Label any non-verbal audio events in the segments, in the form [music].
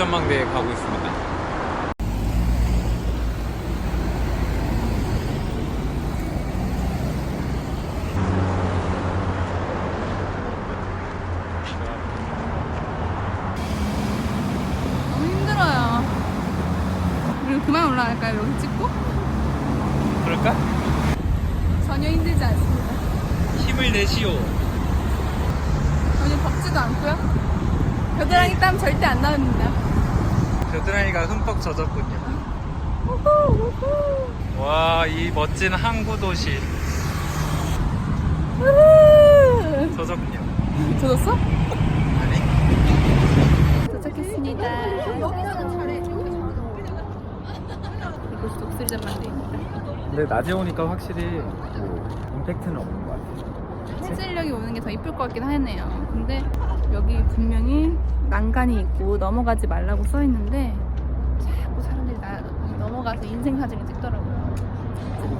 전망대에 가고 있습니다. 너무 힘들어요. 그리고 그만 올라갈까요? 여기 찍고? 그럴까? 전혀 힘들지 않습니다. 힘을 내시오. 전혀 덥지도 않고요. 겨드랑이 땀 절대 안 나옵니다. 겨드랑이가 흠뻑 젖었군요. 와, 이 멋진 항구 도시 젖었군요. 젖었어? 아니? 도착했습니다. 이곳이 독수리 전망대입니다. 근데 낮에 오니까 확실히 뭐 임팩트는 없는 것 같아요. 해질녘이 오는 게 더 이쁠 것 같긴 하네요. 근데 여기 분명히 난간이 있고 넘어가지 말라고 써 있는데 자꾸 사람들이 나 넘어가서 인생 사진을 찍더라고요.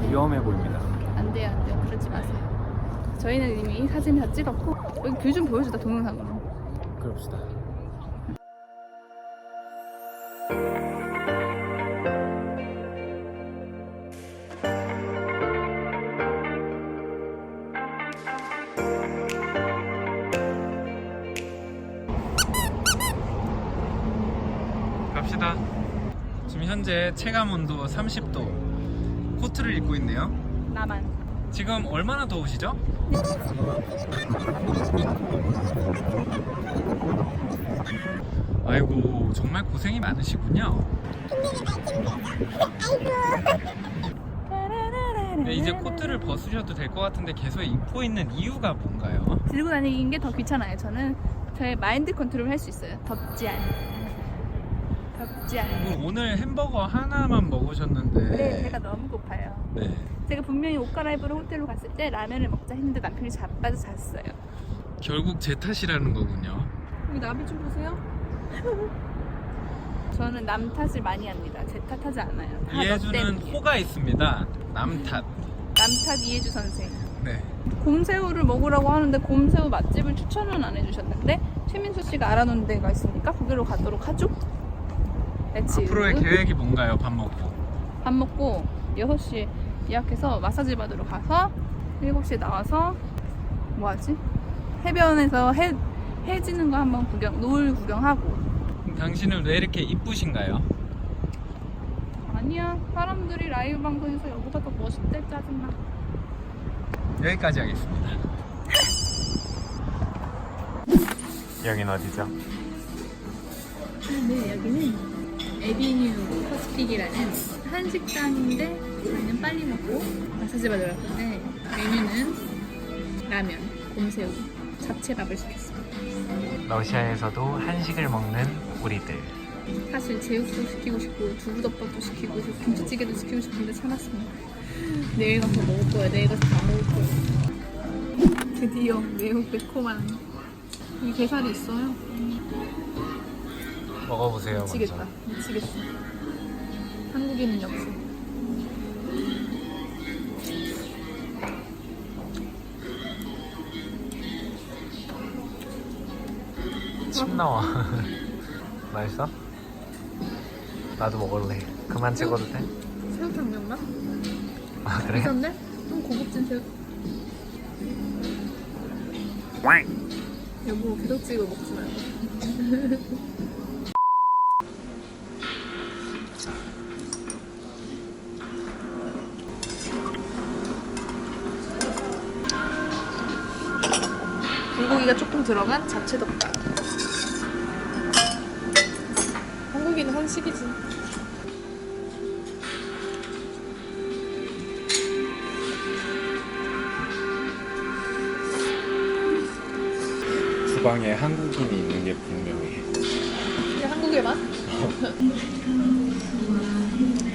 위험해 보입니다. 안 돼요, 안 돼요. 그러지 마세요. 저희는 이미 사진 다 찍었고 여기 뷰 좀 보여주다 동영상으로. 그럽시다. 지금 현재 체감 온도 30도. 코트를 입고 있네요. 나만. 지금 얼마나 더우시죠? 아이고 정말 고생이 많으시군요. 네, 이제 코트를 벗으셔도 될 것 같은데 계속 입고 있는 이유가 뭔가요? 들고 다니는 게 더 귀찮아요. 저는 저의 마인드 컨트롤 할 수 있어요. 덥지 않. 덥지 않. 그럼 오늘 햄버거 하나만 먹으셨는데 네, 배가 너무 고파요. 네. 제가 분명히 옷 갈아입으러 호텔로 갔을 때 라면을 먹자 했는데 남편이 자빠져 잤어요. 결국 제 탓이라는 거군요. 여기 나비 좀 보세요. [laughs] 저는 남 탓을 많이 합니다. 제 탓하지 않아요. 다너 이해주는 때문이에요. 호가 있습니다. 남 탓. 남탓 이해주 선생. 네. 곰새우를 먹으라고 하는데 곰새우 맛집을 추천은 안 해주셨는데 최민수 씨가 알아놓은 데가 있으니까 거기로 가도록 하죠. 렛츠. 앞으로의 계획이 뭔가요? 밥 먹고. 밥 먹고 6시 예약해서 마사지 받으러 가서 7시에 나와서 뭐 하지? 해변에서 해, 해 지는 거 한번 구경, 노을 구경하고 당신은 왜 이렇게 이쁘신가요? 아니야 사람들이 라이브 방송에서 여보가 더 멋있대 짜증나 여기까지 하겠습니다. 여긴 어디죠? 네 여기는 에비뉴 커스픽이라는 한식당인데 저희는 빨리 먹고 마사지 받으러 갈 건데 메뉴는 라면, 곰새우, 잡채밥을 시켰습니다 러시아에서도 한식을 먹는 우리들. 사실 제육도 시키고 싶고 두부덮밥도 시키고 싶고 김치찌개도 시키고 싶은데 참았습니다. 내일 가서 먹을 거야. 내일 가서 다 먹을 거야. 드디어 매우 매콤한 이 게살이 있어요. 먹어보세요. 미치겠다. 먼저. 미치겠어. 한국인은 역시. 침 나와. [laughs] 맛있어? 나도 먹을래. 그만 찍어도 돼? 새우탕면 맛? 아 그래? 괜찮네? 좀 고급진 새우. 여보 계속 찍어 먹지 말고. [laughs] 조금 들어간 잡채 덮밥. 한국인은 한식이지. 주방에 한국인이 있는 게 분명해. 이게 한국의 맛? [laughs]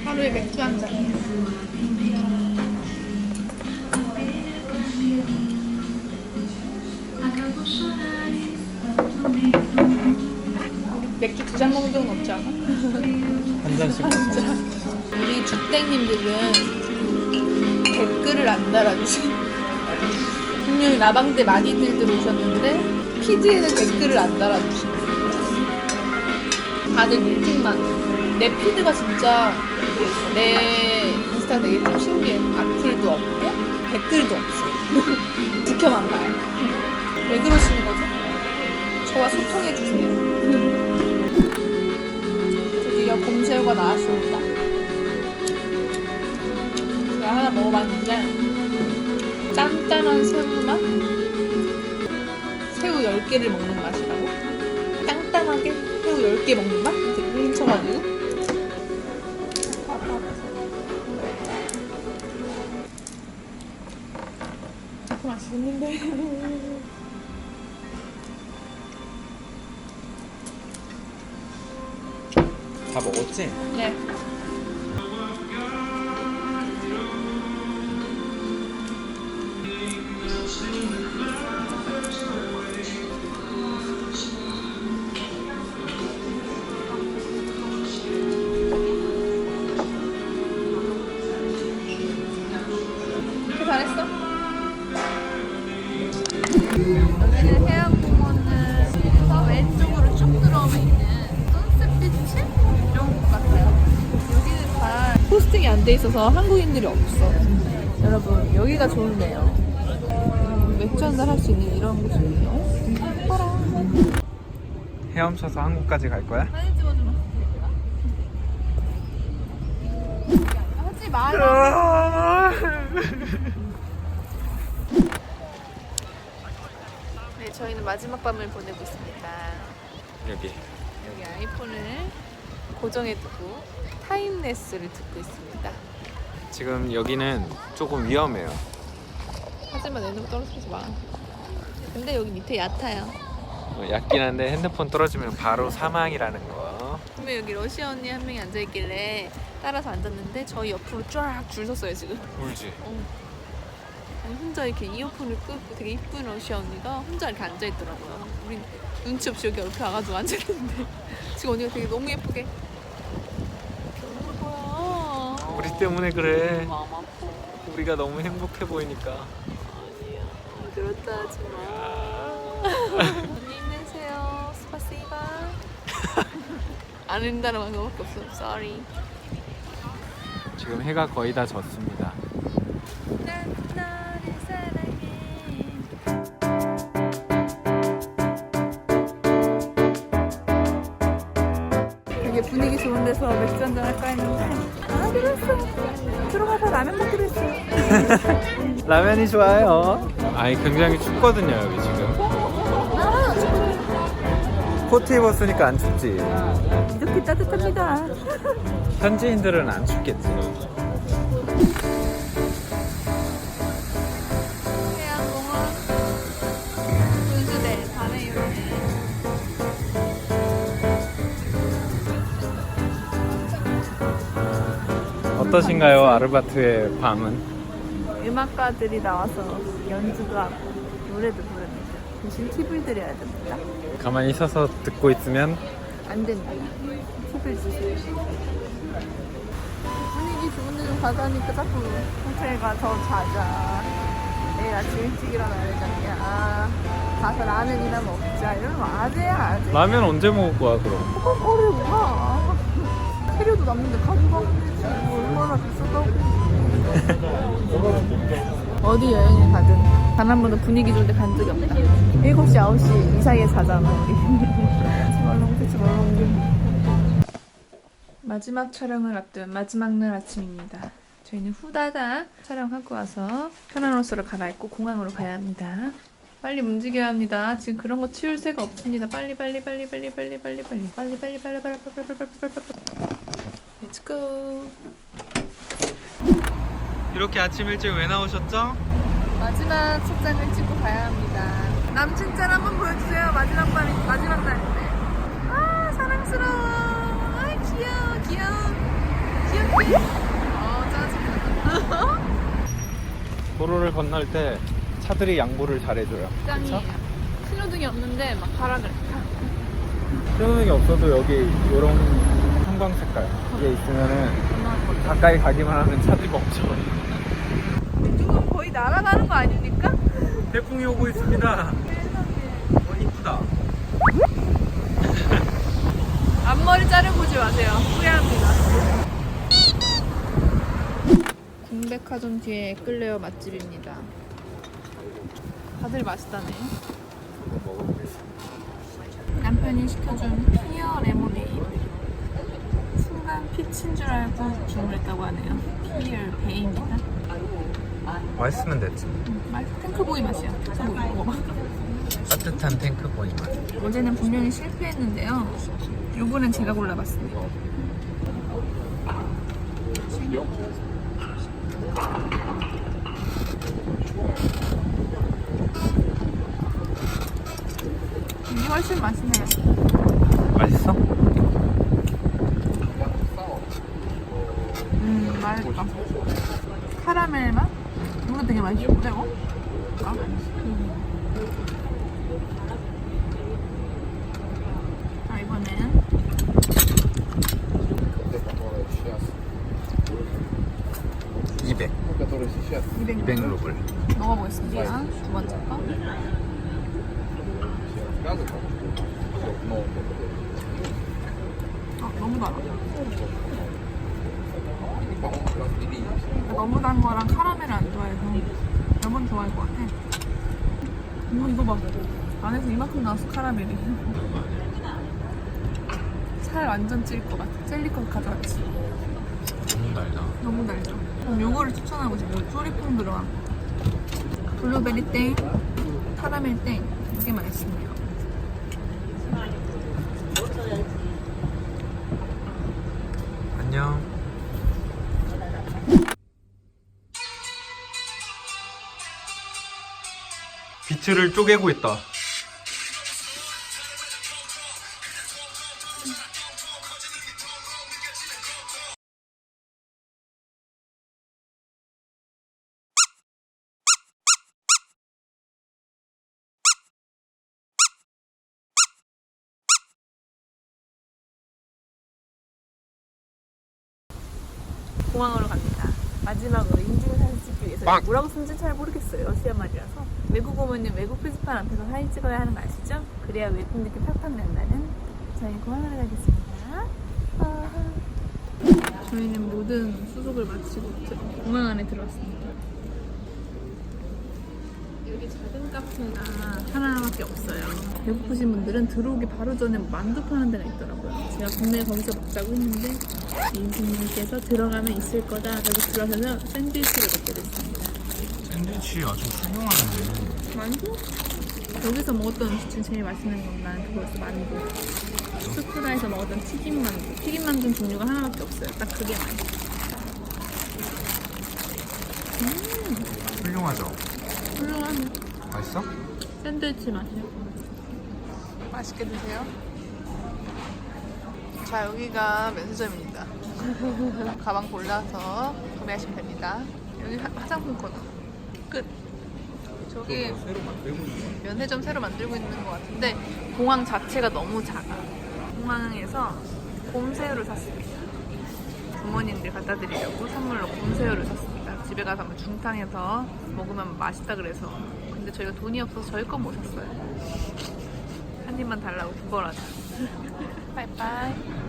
하루에 맥주 한 잔. 맥주 두 잔 먹은 적은 없지 않아? 한 잔씩. 우리 주땡님들은 댓글을 안 달아주시. 분명히 나방대 많이들 들어오셨는데 피드에는 댓글을 안 달아주시. 다들 뭉팅만. 내 피드가 진짜. 내 인스타 되게 좀 신기해. 악플도 없고 댓글도 없어. [laughs] 지켜만 봐요. 왜 그러 짠짠한 새우 맛? 새우 10개를 먹는 맛이라고? 땅땅하게 새우 10개 먹는 맛? 되게 훔쳐가지고 그 맛있는데 다 먹었지? 네 잘했어? 여기는 해양공원에서 왼쪽으로 쭉 들어오면 있는 선셋비치? 이런 곳 같아요. 여기는 잘 포스팅이 안 돼 있어서 한국인들이 없어. 여러분, 여기가 좋은데요. 음, 맥주 한잔 할 수 있는 이런 곳이에요. 예뻐라. 헤엄쳐서 한국까지 갈 거야? 사진 찍어주면 하지 마라. 저희는 마지막 밤을 보내고 있습니다. 여기 여기 아이폰을 고정해 두고 타임레스를 듣고 있습니다. 지금 여기는 조금 위험해요 하지만 내눈 떨어뜨리지 마. 근데 여기 밑에 얕아요. 어, 얕긴 한데 핸드폰 떨어지면 바로 사망이라는 거 근데 여기 러시아 언니 한 명이 앉아 있길래 따라서 앉았는데 저희 옆으로 쫙 줄 섰어요 지금. 울지 어. 아니, 혼자 이렇게 이어폰을 끄고 되게 이쁜 러시아 언니가 혼자 이렇게 앉아 있더라고요. 우린 눈치 없이 여기 옆에 와가지고 [laughs] 앉아 있는데 지금 언니가 되게 너무 예쁘게. 이렇게 거야. 우리 때문에 그래 마음 아파. 우리가 너무 행복해 보이니까 아니야. 그렇다 하지 마. 안녕히 힘내세요. 스파시바. 아는 단어만 그거밖에 없어. Sorry. 지금 해가 거의 다 졌습니다 [laughs] 라면이 좋아요. 아니 굉장히 춥거든요 여기 지금. 아 코트 입었으니까 안 춥지? 이렇게 따뜻합니다. 현지인들은 안 춥겠지. 해양공원 분수대 어떠신가요 아르바트의 밤은? 음악가들이 나와서 연주도 하고 노래도 부릅니다 대신 팁을 드려야 됩니다 가만히 서서 듣고 있으면 안 된다. 팁을 주세요. 분위기 좋은 데좀 가자니까 자꾸 호텔가 더 자자. 내일 아침 일찍 일어나야 되잖냐. 아, 가서 라면이나 먹자. 이러면 아재야, 아재. 라면 언제 먹을 거야 그럼? 허벅거려, 뭐가. [laughs] 재료도 남는데 가져가면 되지. 뭐 얼마나 비싸다고. [laughs] 어디 여행을 가든 단 한 번도 분위기 좋은 데 간 적이 없다. 7시, 9시 이 사이에 자잖아, 우리. 같이 말롱. 마지막 촬영을 앞둔 마지막 날 아침입니다. 저희는 후다닥 촬영하고 와서 편한 옷으로 갈아입고 공항으로 가야 합니다. 빨리 움직여야 합니다. 지금 그런 거 치울 새가 없습니다. 빨리 빨리 빨리 빨리 빨리 빨리 빨리 빨리 빨리 빨리 빨리 빨리 빨리 빨리 빨리 빨리 Let's go. 이렇게 아침 일찍 왜 나오셨죠? 마지막 책장을 찍고 가야 합니다. 남친 짤 한번 보여주세요. 마지막 밤이 마지막 날인데. 아 사랑스러워. 아 귀여워 귀여워 귀엽게. 어 짜증나. 도로를 건널 때 차들이 양보를 잘해줘요 짱이에요. 신호등이 없는데 막 가라 그래. 신호등이 없어도 여기 이런 형광 색깔 이게 있으면은 가까이 가기만 하면 차들이 멈춰버려 이 쪽은 거의 날아가는 거 아닙니까? 태풍이 오고 있습니다 어 이쁘다 [laughs] 앞머리 자 마세요. 후회합니다. 궁백화점 뒤에 끌레어 맛집입니다. 다들 맛있다네. 남편이 시켜준 피어 레모네이드. 순간 피치인 줄 알고 주문했다고 하네요. 피어 베이입니다. 맛있으면 됐지. 맛 탱크보이 맛이야. 탱크보이 먹어봐. 따뜻한 탱크보이 맛. 어제는 분명히 실패했는데요. 요번엔 제가 골라봤습니다. 이게 훨씬 맛있네요. 맛있어? 음, 맛있다. 카라멜 맛? 이거 되게 맛있는데, 이거? 아? 자, 이번엔 200. 200 200 루블. 먹어보겠습니다. 두 번째 거. 아, 너무 달아. 너무 단 거랑 카라멜을 안 좋아해서 여번 좋아할 것 같아. 이거, 이거 봐. 안에서 이만큼 나왔어, 카라멜이. 살 완전 찔 것 같아. 젤리 것 가져왔지. 너무 달다. 너무 달죠. 그럼 요거를 추천하고 싶어요. 쪼리퐁 들어간 거. 블루베리 땡, 카라멜 땡. 이게 맛있습니다. 비트를 쪼개고 있다. 공항으로 갑니다. 마지막으로 인증 사진 찍기 위해서 빵! 뭐라고 쓰는지 잘 모르겠어요. 러시아 말이라서. 외국 오면은 외국 표지판 앞에서 사진 찍어야 하는 거 아시죠? 그래야 외국 느낌 팍팍 난다는 저희 공항으로 가겠습니다. 아. 저희는 모든 수속을 마치고 들- 공항 안에 들어왔습니다. 여기 작은 카페가 하나밖에 없어요. 배고프신 분들은 들어오기 바로 전에 만두 파는 데가 있더라고요. 제가 분명히 거기서 먹자고 했는데 이인님께서 들어가면 있을 거다. 그래서 들어가서 샌드위치를 먹게 됐습니다. 샌드위치 아주 훌륭하네. 만두? 여기서 먹었던 음식 중 제일 맛있는 건난 그거였어 만두. 스프라에서 먹었던 튀김 만두. 튀김 만두 종류가 하나밖에 없어요. 딱 그게 맛있어. 훌륭하죠? 훌륭하네. 맛있어? 샌드위치 맛이요. 맛있게 드세요. 자 여기가 면세점입니다. 가방 골라서 구매하시면 됩니다. 여기 화- 화장품 코너. 끝. 저기 새로 만들고 있는 면세점 새로 만들고 있는 것 같은데 공항 자체가 너무 작아. 공항에서 곰새우를 샀습니다. 부모님들 갖다 드리려고 선물로 곰새우를 샀습니다. 집에 가서 한번 중탕해서 먹으면 맛있다 그래서. 근데 저희가 돈이 없어서 저희 건 못 샀어요. 한 입만 달라고 구걸하자. 빠이빠이. [laughs]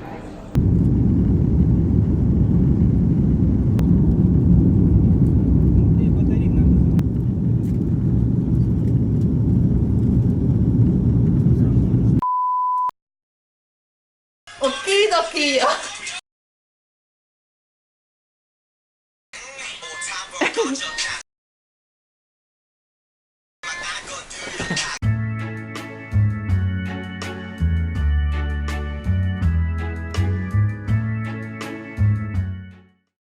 오